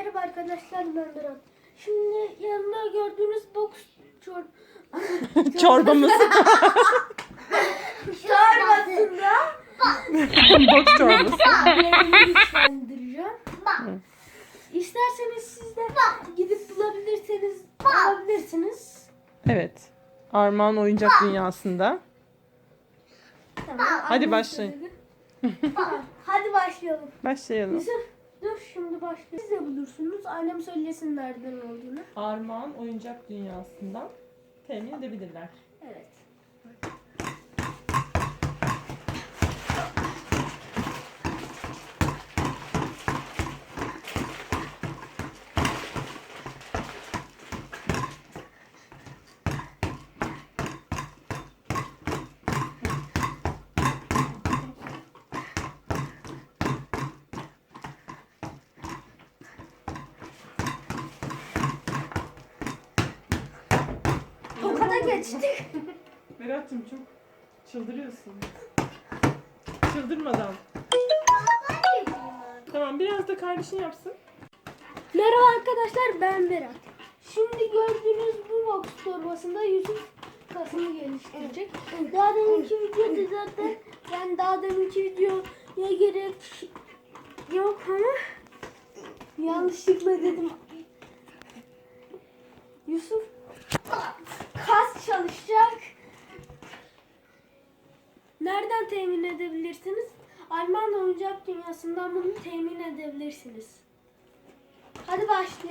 Merhaba arkadaşlar ben Berat. Şimdi yanında gördüğünüz box çor Çorbamız. çorbasında Boks çorbası. İsterseniz siz de gidip bulabilirseniz alabilirsiniz. Evet. Armağan oyuncak dünyasında. Tamam, Hadi başlayın. Hadi başlayalım. Başlayalım. Yusuf dur şimdi başlayalım. Siz de bulursunuz. Annem söylesin nereden olduğunu. Armağan oyuncak dünyasından temin edebilirler. Evet. Geçtik. Berat'cığım çok çıldırıyorsun. Çıldırmadan. Tamam biraz da kardeşin yapsın. Merhaba arkadaşlar ben Berat. Şimdi gördüğünüz bu box torbasında Yusuf kasını geliştirecek. Daha deminki videoda zaten ben daha deminki videoya gerek yok ama yanlışlıkla dedim. Yusuf çalışacak. Nereden temin edebilirsiniz? Alman oyuncak dünyasından bunu temin edebilirsiniz. Hadi başlayalım.